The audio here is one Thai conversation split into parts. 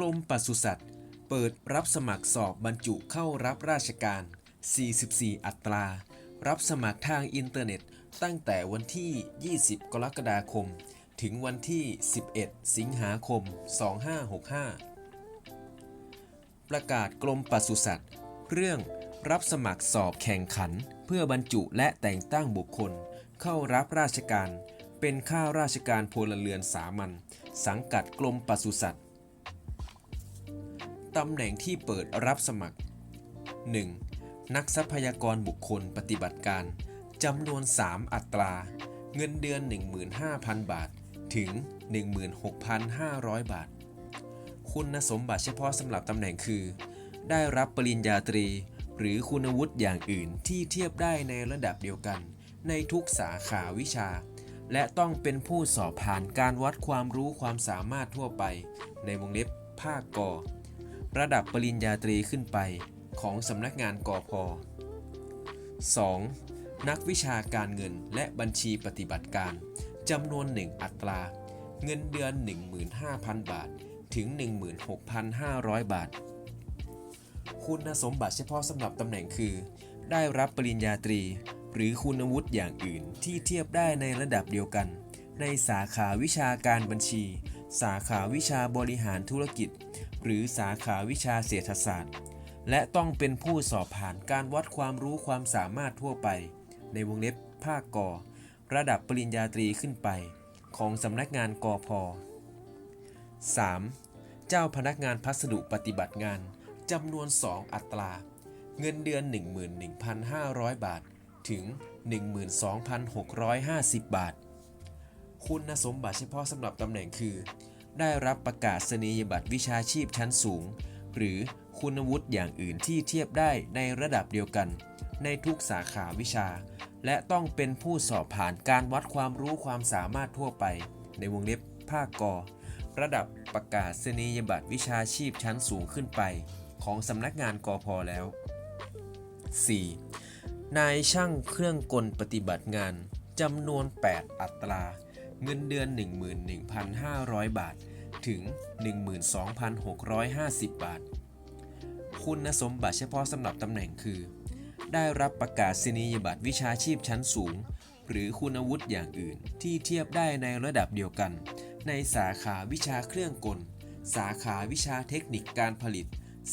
กรมปศุสัตว์ เปิดรับสมัครสอบบรรจุเข้ารับราชการ 44 อัตรา รับสมัครทางอินเทอร์เน็ต ตั้งแต่วันที่ 20 กรกฎาคม ถึงวันที่ 11 สิงหาคม 2565 ประกาศกรมปศุสัตว์ เรื่องรับสมัครสอบแข่งขัน เพื่อบรรจุและแต่งตั้งบุคคล เข้ารับราชการ เป็นข้าราชการพลเรือนสามัญสังกัดกรมปศุสัตว์ ตำแหน่งที่เปิดรับสมัคร 1. นักทรัพยากรบุคคลปฏิบัติการจำนวน 3 อัตรา เงินเดือน 15,000 บาท ถึง 16,500 บาท คุณสมบัติเฉพาะสำหรับตำแหน่งคือ ได้รับปริญญาตรี หรือคุณวุฒิอย่างอื่นที่เทียบได้ในระดับเดียวกัน ในทุกสาขาวิชา และต้องเป็นผู้สอบผ่านการวัดความรู้ความสามารถทั่วไป ในวงเล็บภาคกอ ระดับปริญญาตรีขึ้นไปของสำนักงานกอพ 2. นักวิชาการเงินและบัญชีปฏิบัติการจำนวน 1 อัตรา เงินเดือน 15,000 บาท ถึง 16,500 บาท คุณสมบัติเฉพาะสำหรับตำแหน่งคือ ได้รับปริญญาตรี หรือคุณวุฒิอย่างอื่นที่เทียบได้ในระดับเดียวกัน ในสาขาวิชาการบัญชี สาขาวิชาบริหารธุรกิจ หรือสาขาวิชาเศรษฐศาสตร์ และต้องเป็นผู้สอบผ่านการวัดความรู้ความสามารถทั่วไป ในวงเล็บภาคกอระดับปริญญาตรีขึ้นไป ของสำนักงานกอพ 3. เจ้าพนักงานพัสดุปฏิบัติงานจำนวน 2 อัตรา เงินเดือน 11,500 บาท ถึง 12,650 บาท คุณสมบัติเฉพาะสำหรับตำแหน่งคือ ได้รับประกาศนียบัตรวิชาชีพชั้นสูง หรือคุณวุฒิอย่างอื่นที่เทียบได้ในระดับเดียวกัน ในทุกสาขาวิชา และต้องเป็นผู้สอบผ่านการวัดความรู้ความสามารถทั่วไป ในวงเล็บภาคกระดับประกาศนียบัตรวิชาชีพชั้นสูงขึ้นไป ของสำนักงานกอพอแล้ว 4. นายช่างเครื่องกลปฏิบัติงานจำนวน 8 อัตรา เงินเดือน 11,500 บาท ถึง 12,650 บาท คุณสมบัติเฉพาะสำหรับตำแหน่งคือ ได้รับประกาศนียบัตรวิชาชีพชั้นสูง หรือคุณวุฒิอย่างอื่นที่เทียบได้ในระดับเดียวกัน ในสาขาวิชาเครื่องกล สาขาวิชาเทคนิคการผลิต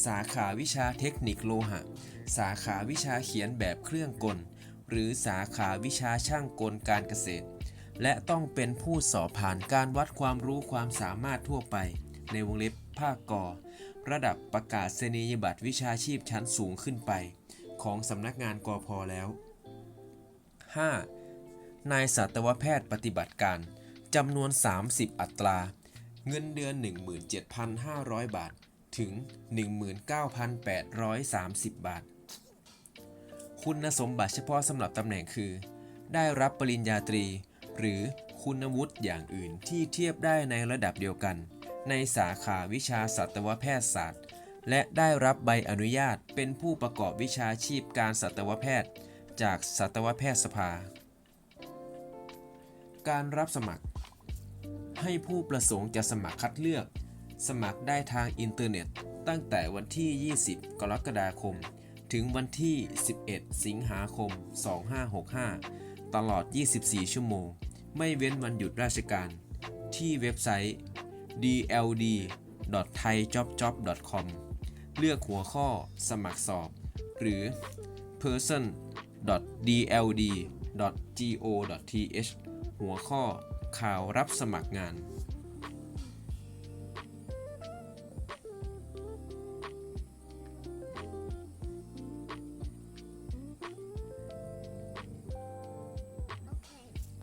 สาขาวิชาเทคนิคโลหะ สาขาวิชาเขียนแบบเครื่องกล หรือสาขาวิชาช่างกลการเกษตร และต้องเป็นผู้สอบผ่านการวัดความรู้ความสามารถทั่วไป ในวงเล็บภาคกอระดับประกาศนียบัตรวิชาชีพชั้นสูงขึ้นไป ของสำนักงานกอพอแล้ว 5. นายสัตวแพทย์ปฏิบัติการจำนวน 30 อัตรา เงินเดือน 17,500 บาท ถึง 19,830 บาท คุณสมบัติเฉพาะสำหรับตำแหน่งคือ ได้รับปริญญาตรี หรือคุณวุฒิอย่างอื่นที่เทียบได้ในระดับเดียวกัน ในสาขาวิชาสัตวแพทยศาสตร์ และได้รับใบอนุญาตเป็นผู้ประกอบวิชาชีพการสัตวแพทย์ จากสัตวแพทยสภา การรับสมัคร ให้ผู้ประสงค์จะสมัครคัดเลือก สมัครได้ทางอินเทอร์เน็ต ตั้งแต่วันที่ 20 กรกฎาคม ถึงวันที่ 11 สิงหาคม 2565 ตลอด 24 ชั่วโมง ไม่เว้นวันหยุดราชการ ที่เว็บไซต์ dld.thaijobjob.com เลือกหัวข้อสมัครสอบ หรือ person.dld.go.th หัวข้อข่าวรับสมัครงาน